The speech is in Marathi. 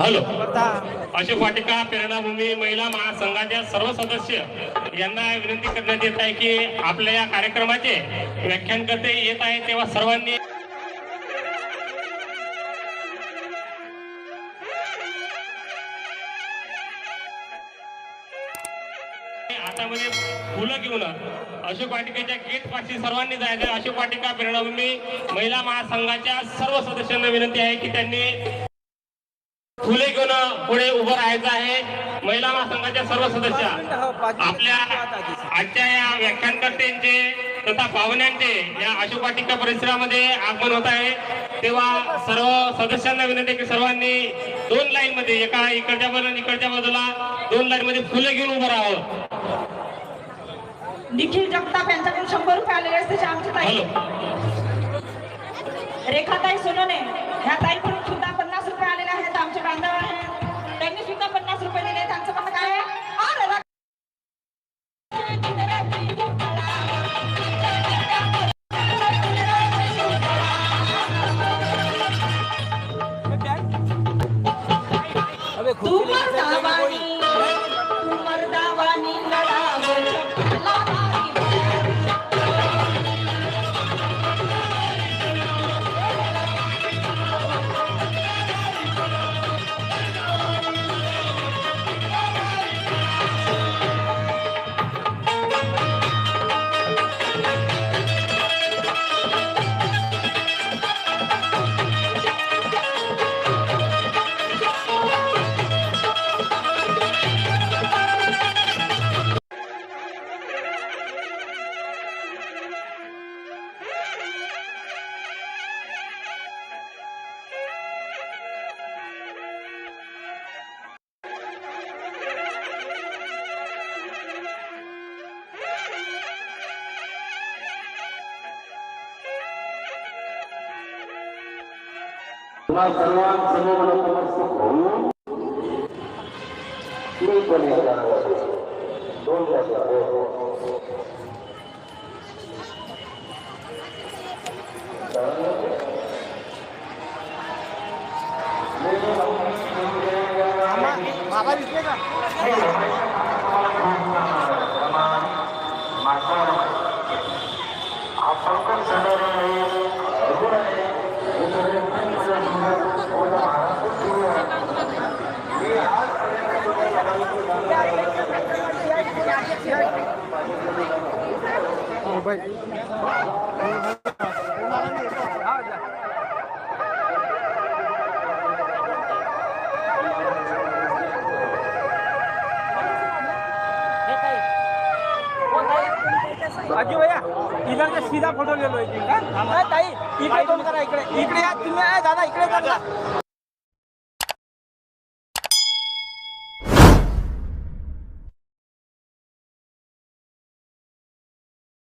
हॅलो अशोक वाटिका प्रेरणाभूमी महिला महासंघाच्या सर्व सदस्य यांना विनंती करण्यात येत आहे की आपल्या या कार्यक्रमाचे व्याख्यान करते येत आहे तेव्हा सर्वांनी हातामध्ये फुलं घेऊन अशोक वाटिकेच्या गेट पाशी सर्वांनी जायचं. अशोक वाटिका प्रेरणाभूमी महिला महासंघाच्या सर्व सदस्यांना विनंती आहे की त्यांनी फुले घेऊन पुढे उभं राहायचं आहे. महिला महासंघाच्या सर्व सदस्य आपल्या आजच्या या व्याख्यानकर्त्यांचे तथा पाहुण्यांचे या अशोक वाटिका परिसरामध्ये आगमन होत आहे. तेव्हा सर्व सदस्यांना विनंती की सर्वांनी दोन लाईन मध्ये एका इकडच्या बाजूला आणि इकडच्या बाजूला दोन लाईन मध्ये फुले घेऊन उभं राहावं. निखिल जगताप यांच्याकडून शंभर रुपये आलेले असते जे आमची ताई हॅलो. रेखाताई सोनोने ह्या ताईकडून 抓的 तुम्हा सर्वांसमोर नतमस्तक होऊन मी पण हे करावं. दोन जागा. हो, हो, आपण पण सगळं आजी भैया इधर सीधा फोटो ले लो ताई इकडे दोन करा इकडे? इकडे या तुम्ही दादा इकडे करा?